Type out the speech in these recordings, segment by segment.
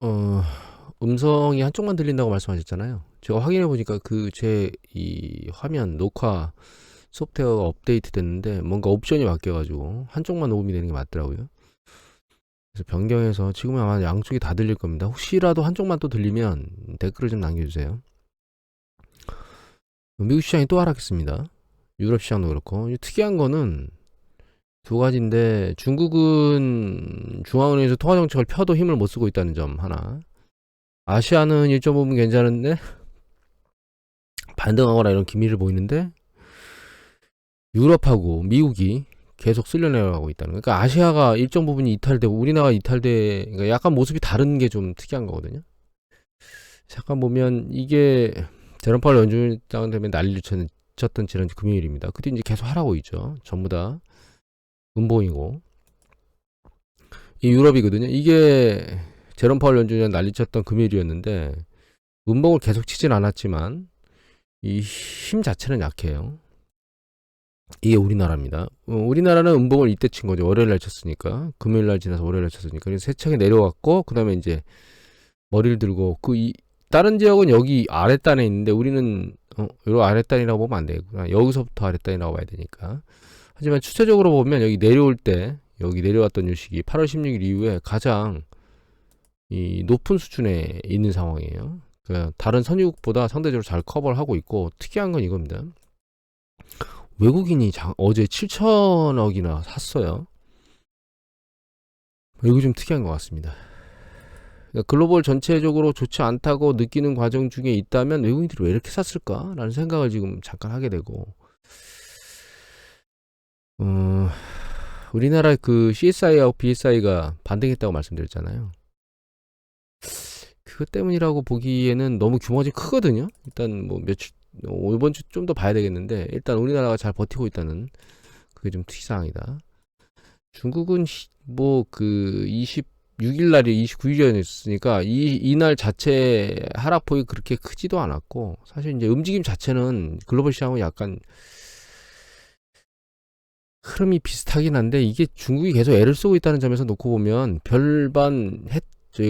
어 음성이 한쪽만 들린다고 말씀하셨잖아요. 제가 확인해 보니까 그 제 이 화면 녹화 소프트웨어가 업데이트 됐는데 뭔가 옵션이 바뀌어 가지고 한쪽만 녹음이 되는 게 맞더라고요. 그래서 변경해서 지금은 아마 양쪽이 다 들릴 겁니다. 혹시라도 한쪽만 또 들리면 댓글을 좀 남겨 주세요. 미국 시장이 또 하락했습니다. 유럽 시장도 그렇고 이 특이한 거는 두 가지인데 중국은 중앙은행에서 통화 정책을 펴도 힘을 못 쓰고 있다는 점 하나. 아시아는 일정 부분 괜찮은데 반등하거나 이런 기미를 보이는데 유럽하고 미국이 계속 쓸려내려가고 있다는 거. 그러니까 아시아가 일정 부분이 이탈되고 우리나라가 이탈돼 그러니까 약간 모습이 다른 게 좀 특이한 거거든요. 잠깐 보면 이게 제롬 파월 연준장 때문에 난리를 쳤- 쳤던 지난 금요일입니다. 그때 이제 계속 하라고 있죠. 전부 다 음봉이고 이 유럽이거든요. 이게 제롬 파월 연준장 난리쳤던 금요일이었는데 음봉을 계속 치진 않았지만 이 힘 자체는 약해요. 이게 우리나라입니다. 어, 우리나라는 음봉을 이때 친 거죠. 월요일 날 쳤으니까. 금요일 날 지나서 월요일 날 쳤으니까. 그래서 세차게 내려왔고, 그 다음에 이제 머리를 들고, 그, 이, 다른 지역은 여기 아랫단에 있는데, 우리는, 어, 요 아랫단이라고 보면 안 되겠구나. 여기서부터 아랫단이라고 봐야 되니까. 하지만 추세적으로 보면 여기 내려올 때, 여기 내려왔던 요식이 8월 16일 이후에 가장 이 높은 수준에 있는 상황이에요. 그러니까 다른 선유국보다 상대적으로 잘 커버를 하고 있고, 특이한 건 이겁니다. 외국인이 장- 어제 7천억이나 샀어요. 이거 좀 특이한 것 같습니다. 그러니까 글로벌 전체적으로 좋지 않다고 느끼는 과정 중에 있다면 외국인들이 왜 이렇게 샀을까라는 생각을 지금 잠깐 하게 되고, 어, 우리나라 그 CSI하고 BSI가 반등했다고 말씀드렸잖아요. 그것 때문이라고 보기에는 너무 규모가 좀 크거든요. 일단 뭐 며칠 어, 이번 주 좀 더 봐야 되겠는데 일단 우리나라가 잘 버티고 있다는 그게 좀 특이사항이다. 중국은 뭐 그 26일 날이 29일이었으니까 이 이날 자체 하락폭이 그렇게 크지도 않았고 사실 이제 움직임 자체는 글로벌 시장은 약간 흐름이 비슷하긴 한데 이게 중국이 계속 애를 쓰고 있다는 점에서 놓고 보면 별반 해,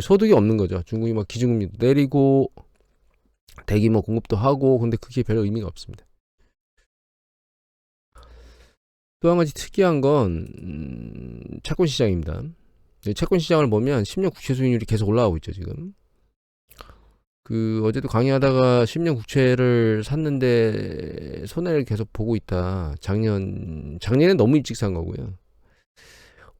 소득이 없는 거죠. 중국이 막 기준금리 내리고 대기 뭐 공급도 하고 근데 그게 별 의미가 없습니다. 또 한 가지 특이한 건 음, 채권 시장입니다. 이 채권 시장을 보면 10년 국채 수익률이 계속 올라가고 있죠 지금. 그 어제도 강의하다가 10년 국채를 샀는데 손해를 계속 보고 있다. 작년 작년에 너무 일찍 산 거고요.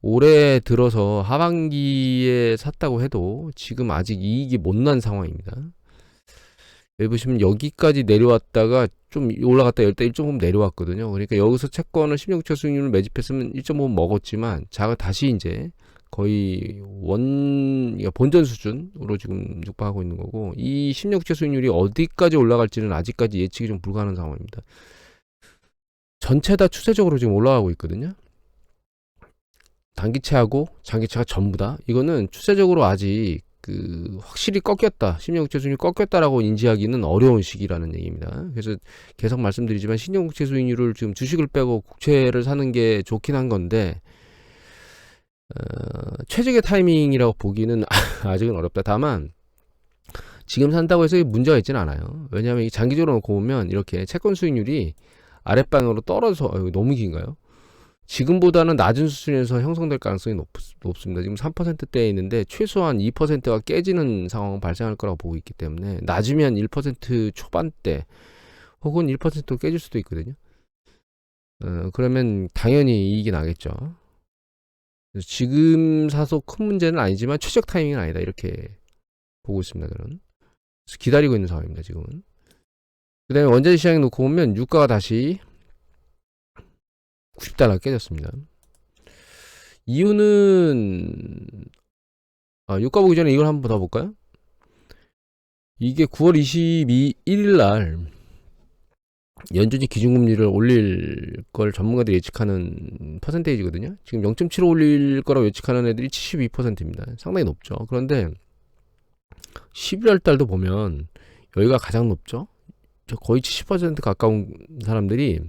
올해 들어서 하반기에 샀다고 해도 지금 아직 이익이 못 난 상황입니다. 여기 보시면 여기까지 내려왔다가 좀 올라갔다 열때 1.5 내려왔거든요. 그러니까 여기서 채권을 16차 수익률을 매집했으면 1.5 먹었지만 자가 다시 이제 거의 원 그러니까 본전 수준으로 지금 육박하고 있는 거고 이 16차 수익률이 어디까지 올라갈지는 아직까지 예측이 좀 불가능한 상황입니다. 전체 다 추세적으로 지금 올라가고 있거든요. 단기채하고 장기채가 전부 다 이거는 추세적으로 아직 그 확실히 꺾였다 신용국채 수익률이 꺾였다라고 인지하기는 어려운 시기라는 얘기입니다. 그래서 계속 말씀드리지만 신용국채 수익률을 지금 주식을 빼고 국채를 사는 게 좋긴 한 건데 어, 최적의 타이밍이라고 보기는 아직은 어렵다. 다만 지금 산다고 해서 문제가 있지는 않아요. 왜냐하면 이 장기적으로 놓고 보면 이렇게 채권 수익률이 아랫방으로 떨어져 어, 이거 너무 긴가요? 지금보다는 낮은 수준에서 형성될 가능성이 높, 높습니다. 지금 3%대에 있는데 최소한 2%가 깨지는 상황은 발생할 거라고 보고 있기 때문에 낮으면 1% 초반대 혹은 1%로 깨질 수도 있거든요. 어, 그러면 당연히 이익이 나겠죠. 지금 사서 큰 문제는 아니지만 최적 타이밍은 아니다 이렇게 보고 있습니다. 저는 기다리고 있는 상황입니다. 지금은. 그 다음에 원자재 시장에 놓고 보면 유가가 다시 90달러 깨졌습니다. 이유는 아, 유가 보기 전에 이걸 한번 더 볼까요? 이게 9월 22일 날 연준이 기준금리를 올릴 걸 전문가들이 예측하는 퍼센테이지거든요. 지금 0.75 올릴 거라고 예측하는 애들이 72%입니다. 상당히 높죠. 그런데 11월 달도 보면 여기가 가장 높죠. 저 거의 70% 가까운 사람들이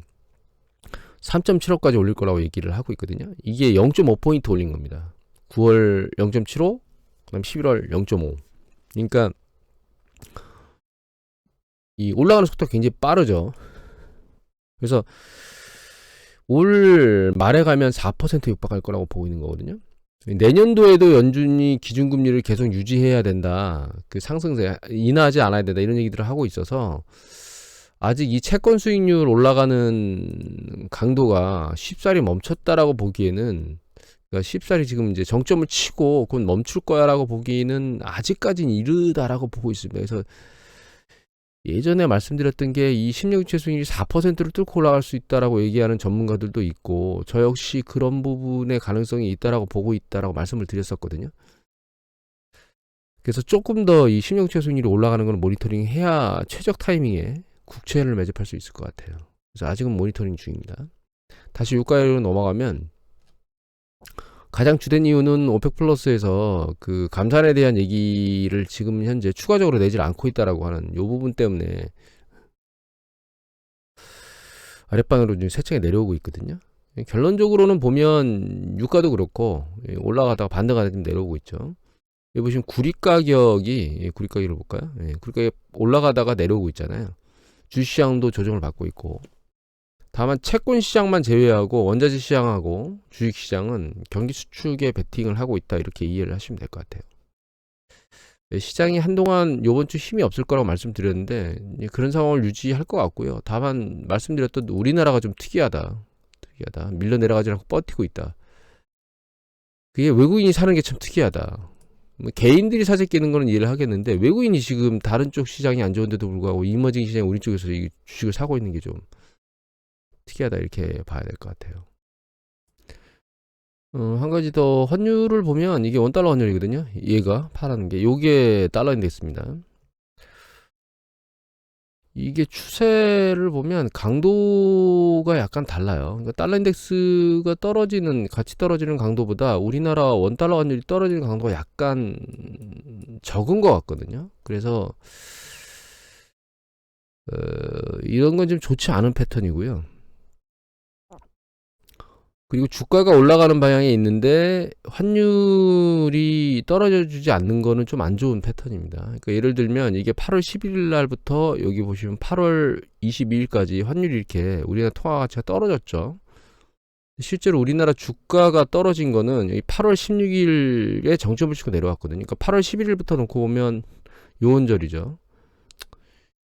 3.75까지 올릴 거라고 얘기를 하고 있거든요. 이게 0.5포인트 올린 겁니다. 9월 0.75, 그다음 11월 0.5. 그러니까 이 올라가는 속도가 굉장히 빠르죠. 그래서 올 말에 가면 4% 육박할 거라고 보고 있는 거거든요. 내년도에도 연준이 기준금리를 계속 유지해야 된다. 그 상승세 인하하지 않아야 된다. 이런 얘기들을 하고 있어서 아직 이 채권 수익률 올라가는 강도가 쉽사리 멈췄다라고 보기에는 그러니까 쉽사리 지금 이제 정점을 치고 그건 멈출 거야라고 보기에는 아직까지는 이르다라고 보고 있습니다. 그래서 예전에 말씀드렸던 게 이 16주체 수익률이 4%를 뚫고 올라갈 수 있다라고 얘기하는 전문가들도 있고 저 역시 그런 부분의 가능성이 있다라고 보고 있다라고 말씀을 드렸었거든요. 그래서 조금 더 이 16주체 수익률이 올라가는 걸 모니터링 해야 최적 타이밍에 국채를 매집할 수 있을 것 같아요. 그래서 아직은 모니터링 중입니다. 다시 유가로 넘어가면 가장 주된 이유는 오펙 플러스에서 그 감산에 대한 얘기를 지금 현재 추가적으로 내질 않고 있다라고 하는 요 부분 때문에 아랫방으로 지금 세차게 내려오고 있거든요. 결론적으로는 보면 유가도 그렇고 예, 올라가다가 반등하다 지금 내려오고 있죠. 여기 보시면 구리 가격이 예, 구리 가격을 볼까요? 예, 구리 가격 올라가다가 내려오고 있잖아요. 주시장도 조정을 받고 있고 다만 채권 시장만 제외하고 원자재 시장하고 주식 시장은 경기 수축에 베팅을 하고 있다 이렇게 이해를 하시면 될 것 같아요. 네, 시장이 한동안 요번 주 힘이 없을 거라고 말씀드렸는데 그런 상황을 유지할 것 같고요. 다만 말씀드렸던 우리나라가 좀 특이하다. 특이하다. 밀려 내려가지 않고 버티고 있다. 그게 외국인이 사는 게 참 특이하다. 뭐 개인들이 사재 끼는 거는 이해를 하겠는데 외국인이 지금 다른 쪽 시장이 안 좋은데도 불구하고 이머징 시장 우리 쪽에서 이 주식을 사고 있는 게 좀 특이하다 이렇게 봐야 될 것 같아요. 어, 한 가지 더 환율을 보면 이게 원달러 환율이거든요. 얘가 파라는 게 요게 달러 인덱스입니다. 이게 추세를 보면 강도가 약간 달라요. 그러니까 달러 인덱스가 떨어지는 같이 떨어지는 강도보다 우리나라 원 달러 환율이 떨어지는 강도가 약간 적은 것 같거든요. 그래서 어, 이런 건 좀 좋지 않은 패턴이고요. 그리고 주가가 올라가는 방향에 있는데 환율이 떨어져 주지 않는 거는 좀 안 좋은 패턴입니다. 그러니까 예를 들면 이게 8월 11일 날부터 여기 보시면 8월 22일까지 환율이 이렇게 우리나라 통화 가치가 떨어졌죠. 실제로 우리나라 주가가 떨어진 거는 여기 8월 16일에 정점을 치고 내려왔거든요. 그러니까 8월 11일부터 놓고 보면 요원절이죠.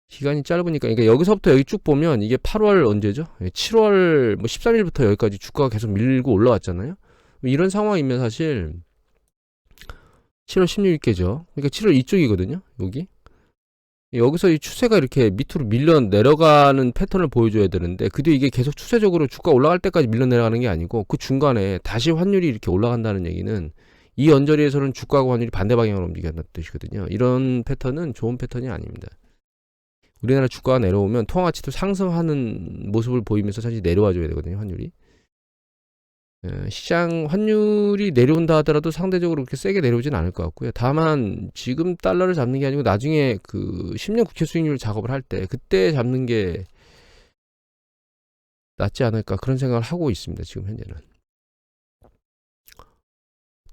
기간이 짧으니까 그러니까 여기서부터 여기 쭉 보면 이게 8월 언제죠? 7월 뭐 13일부터 여기까지 주가가 계속 밀고 올라왔잖아요. 이런 상황이면 사실 7월 16일께죠. 그러니까 7월 이쪽이거든요. 여기. 여기서 이 추세가 이렇게 밑으로 밀려 내려가는 패턴을 보여줘야 되는데 그 뒤에 이게 계속 추세적으로 주가 올라갈 때까지 밀려 내려가는 게 아니고 그 중간에 다시 환율이 이렇게 올라간다는 얘기는 이 언저리에서는 주가와 환율이 반대 방향으로 움직인다는 뜻이거든요. 이런 패턴은 좋은 패턴이 아닙니다. 우리나라 주가가 내려오면 통화 가치도 상승하는 모습을 보이면서 사실 내려와 줘야 되거든요, 환율이. 예, 시장 환율이 내려온다 하더라도 상대적으로 그렇게 세게 내려오진 않을 것 같고요. 다만 지금 달러를 잡는 게 아니고 나중에 그 10년 국채 수익률 작업을 할 때 그때 잡는 게 낫지 않을까 그런 생각을 하고 있습니다. 지금 현재는.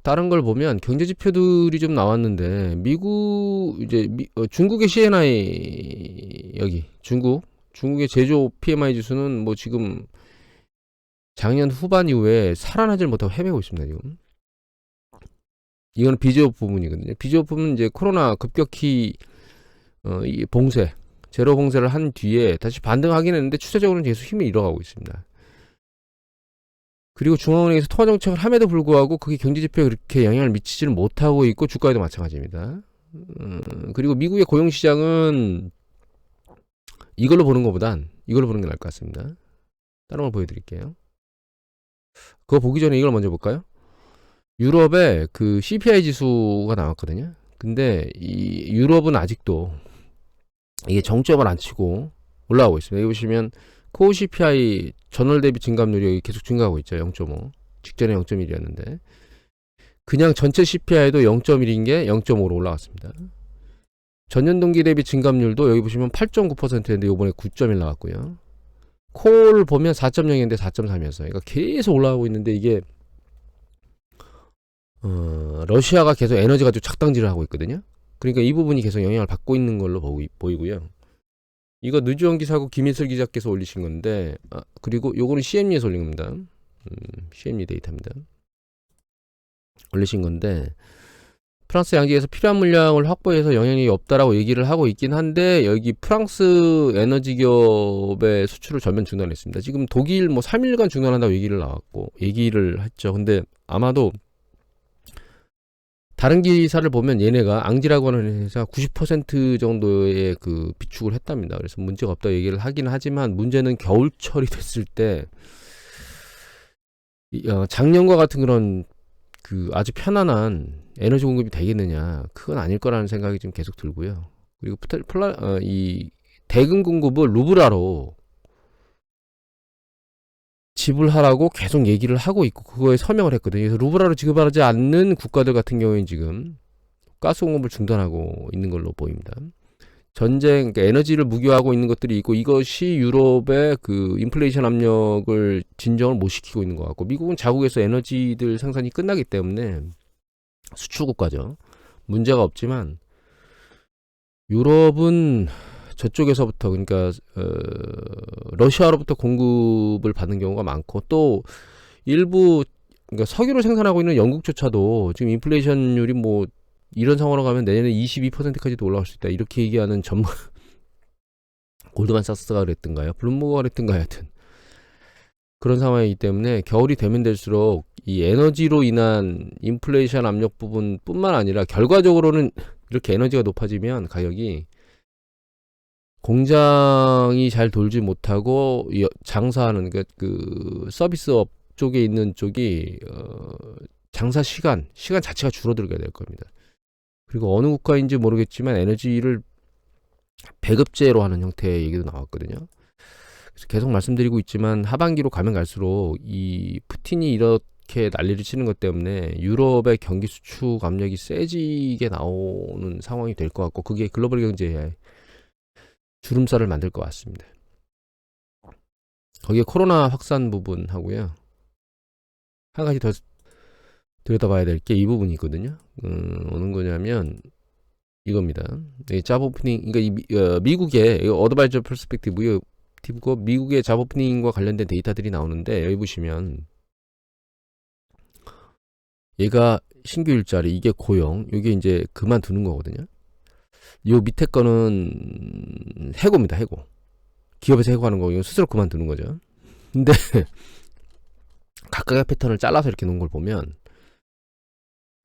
다른 걸 보면 경제 지표들이 좀 나왔는데 미국 이제 미, 어, 중국의 CNI 여기 중국 중국의 제조 PMI 지수는 뭐 지금 작년 후반 이후에 살아나질 못하고 헤매고 있습니다 지금. 이거는 비제업 부분이거든요. 비제업 부분은 이제 코로나 급격히 어, 이 봉쇄 제로 봉쇄를 한 뒤에 다시 반등하긴 했는데 추세적으로는 계속 힘을 잃어가고 있습니다. 그리고 중앙은행에서 통화 정책을 함에도 불구하고 그게 경제 지표에 그렇게 영향을 미치지는 못하고 있고 주가에도 마찬가지입니다. 음, 그리고 미국의 고용 시장은 이걸로 보는 것보단 이걸로 보는 게 나을 것 같습니다. 다른 걸 보여드릴게요. 그거 보기 전에 이걸 먼저 볼까요? 유럽의 그 CPI 지수가 나왔거든요. 근데 이 유럽은 아직도 이게 정점을 안 치고 올라오고 있습니다. 여기 보시면 코어 CPI 전월 대비 증감률이 계속 증가하고 있죠. 0.5. 직전에 0.1이었는데 그냥 전체 CPI도 0.1인 게 0.5로 올라갔습니다. 전년 동기 대비 증감률도 여기 보시면 8.9%였는데 이번에 9.1 나왔고요. 콜 보면 4.0인데 4.3이었어요. 그러니까 계속 올라가고 있는데 이게 어, 러시아가 계속 에너지 가지고 작당질을 하고 있거든요. 그러니까 이 부분이 계속 영향을 받고 있는 걸로 보이, 보이고요. 이거 느주원 기사고 김일슬 기자께서 올리신 건데 아, 그리고 요거는 CME에서 올린 겁니다. 음, CME 데이터입니다. 올리신 건데 프랑스 양지에서 필요한 물량을 확보해서 영향이 없다라고 얘기를 하고 있긴 한데 여기 프랑스 에너지 기업의 수출을 전면 중단했습니다. 지금 독일 뭐 3일간 중단한다고 얘기를 나왔고 얘기를 했죠. 근데 아마도 다른 기사를 보면 얘네가 앙지라고 하는 회사 90% 정도의 그 비축을 했답니다. 그래서 문제가 없다 고 얘기를 하긴 하지만 문제는 겨울철이 됐을 때 이, 어, 작년과 같은 그런 그 아주 편안한 에너지 공급이 되겠느냐 그건 아닐 거라는 생각이 좀 계속 들고요. 그리고 플라 어, 이 대금 공급을 루브라로 지불하라고 계속 얘기를 하고 있고 그거에 서명을 했거든요. 그래서 루브라로 지급하지 않는 국가들 같은 경우에는 지금 가스 공급을 중단하고 있는 걸로 보입니다. 전쟁, 그러니까 에너지를 무기화하고 있는 것들이 있고 이것이 유럽의 그 인플레이션 압력을 진정을 못 시키고 있는 것 같고 미국은 자국에서 에너지들 생산이 끝나기 때문에 수출 국가죠. 문제가 없지만 유럽은 저쪽에서부터 그러니까 어, 러시아로부터 공급을 받는 경우가 많고 또 일부 그러니까 석유를 생산하고 있는 영국조차도 지금 인플레이션율이 뭐 이런 상황으로 가면 내년에 22%까지도 올라갈 수 있다 이렇게 얘기하는 전문 골드만삭스가 그랬던가요? 블룸버그가 그랬던가요? 하여튼 그런 상황이기 때문에 겨울이 되면 될수록 이 에너지로 인한 인플레이션 압력 부분뿐만 아니라 결과적으로는 이렇게 에너지가 높아지면 가격이 공장이 잘 돌지 못하고 이 장사하는 그, 그 서비스업 쪽에 있는 쪽이 어, 장사 시간 시간 자체가 줄어들게 될 겁니다. 그리고 어느 국가인지 모르겠지만 에너지를 배급제로 하는 형태의 얘기도 나왔거든요. 그래서 계속 말씀드리고 있지만 하반기로 가면 갈수록 이 푸틴이 이렇게 난리를 치는 것 때문에 유럽의 경기 수축 압력이 세지게 나오는 상황이 될 것 같고 그게 글로벌 경제에 주름살을 만들 것 같습니다. 거기에 코로나 확산 부분하고요. 한 가지 더 들여다봐야 될 게 이 부분이 있거든요. 음, 어느 거냐면 이겁니다. 이 잡오프닝, 그러니까 이 미, 어, 미국의 어드바이저 퍼스펙티브 고 미국의 잡오프닝과 관련된 데이터들이 나오는데 여기 보시면 얘가 신규 일자리, 이게 고용, 이게 이제 그만두는 거거든요. 요 밑에 거는 해고입니다. 해고. 기업에서 해고하는 거 이건 스스로 그만두는 거죠. 근데 각각의 패턴을 잘라서 이렇게 놓은 걸 보면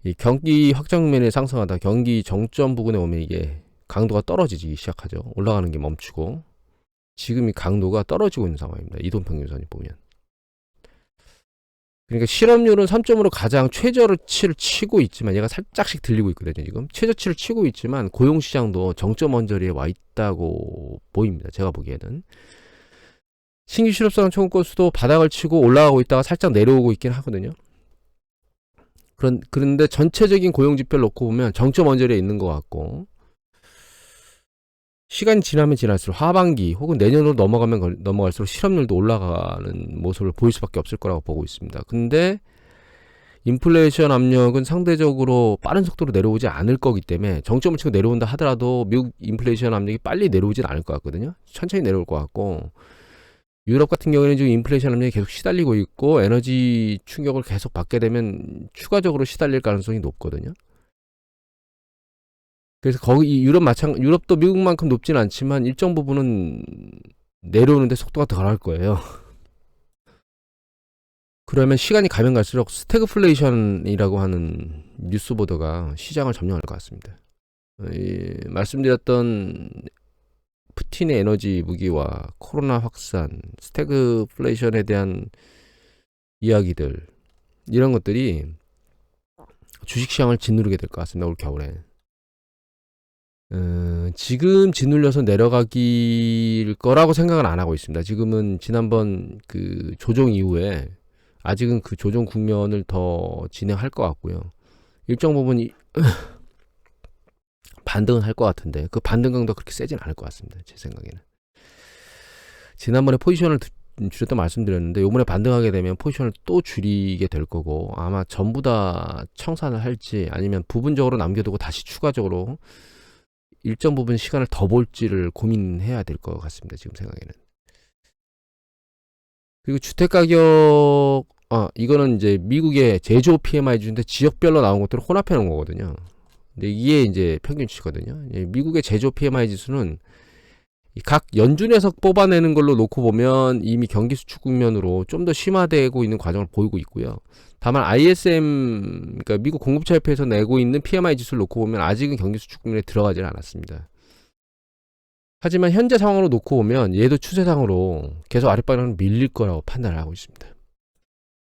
이 경기 확정면에 상승하다 경기 정점 부근에 오면 이게 강도가 떨어지기 시작하죠. 올라가는 게 멈추고 지금 이 강도가 떨어지고 있는 상황입니다. 이동평균선이 보면. 그러니까 실업률은 3점으로 가장 최저치를 치고 있지만 얘가 살짝씩 들리고 있거든요. 지금 최저치를 치고 있지만 고용 시장도 정점 언저리에 와 있다고 보입니다. 제가 보기에는 신규 실업사원 청구 건수도 바닥을 치고 올라가고 있다가 살짝 내려오고 있긴 하거든요. 그런 그런데 전체적인 고용 지표를 놓고 보면 정점 언저리에 있는 것 같고 시간이 지나면 지날수록 하반기 혹은 내년으로 넘어가면 넘어갈수록 실업률도 올라가는 모습을 보일 수밖에 없을 거라고 보고 있습니다. 근데 인플레이션 압력은 상대적으로 빠른 속도로 내려오지 않을 거기 때문에 정점을 치고 내려온다 하더라도 미국 인플레이션 압력이 빨리 내려오진 않을 것 같거든요. 천천히 내려올 것 같고 유럽 같은 경우에는 지금 인플레이션 압력이 계속 시달리고 있고 에너지 충격을 계속 받게 되면 추가적으로 시달릴 가능성이 높거든요. 그래서 거기 유럽 마찬 유럽도 미국만큼 높진 않지만 일정 부분은 내려오는데 속도가 덜할 거예요. 그러면 시간이 가면 갈수록 스태그플레이션이라고 하는 뉴스 보도가 시장을 점령할 것 같습니다. 이, 말씀드렸던 푸틴의 에너지 무기와 코로나 확산, 스태그플레이션에 대한 이야기들 이런 것들이 주식시장을 짓누르게 될 것 같습니다. 올 겨울에. 음, 지금 짓눌려서 내려가길 거라고 생각은 안 하고 있습니다. 지금은 지난번 그 조정 이후에 아직은 그 조정 국면을 더 진행할 것 같고요. 일정 부분 이 반등은 할 것 같은데 그 반등 강도가 그렇게 세진 않을 것 같습니다. 제 생각에는. 지난번에 포지션을 줄였다 말씀드렸는데 요번에 반등하게 되면 포지션을 또 줄이게 될 거고 아마 전부 다 청산을 할지 아니면 부분적으로 남겨두고 다시 추가적으로 일정 부분 시간을 더 볼지를 고민해야 될 것 같습니다. 지금 생각에는. 그리고 주택 가격 아 이거는 이제 미국의 제조업 PMI 중인데 지역별로 나온 것들을 혼합해 놓은 거거든요. 근데 이게 이제 평균치거든요. 예, 미국의 제조업 PMI 지수는 이 각 연준에서 뽑아내는 걸로 놓고 보면 이미 경기 수축 국면으로 좀 더 심화되고 있는 과정을 보이고 있고요. 다만 ISM 그러니까 미국 공급처 협회에서 내고 있는 PMI 지수를 놓고 보면 아직은 경기 수축 국면에 들어가지는 않았습니다. 하지만 현재 상황으로 놓고 보면 얘도 추세상으로 계속 아랫방향으로 밀릴 거라고 판단을 하고 있습니다.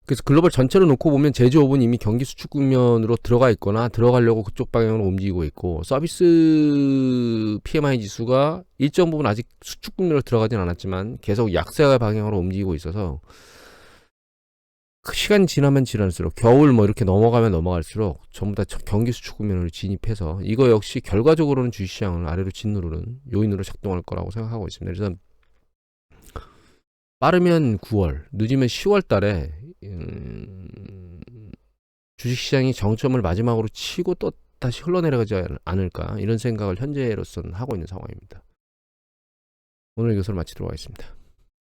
그래서 글로벌 전체로 놓고 보면 제조업은 이미 경기 수축 국면으로 들어가 있거나 들어가려고 그쪽 방향으로 움직이고 있고 서비스 PMI 지수가 일정 부분 아직 수축 국면으로 들어가진 않았지만 계속 약세 방향으로 움직이고 있어서 그 시간이 지나면 지날수록 겨울 뭐 이렇게 넘어가면 넘어갈수록 전부 다 저- 경기 수축 국면으로 진입해서 이거 역시 결과적으로는 주식시장을 아래로 짓누르는 요인으로 작동할 거라고 생각하고 있습니다. 그래서 빠르면 9월, 늦으면 10월 달에 음, 주식시장이 정점을 마지막으로 치고 또 다시 흘러내려가지 않- 않을까 이런 생각을 현재로서는 하고 있는 상황입니다. 오늘 이것을 마치도록 하겠습니다.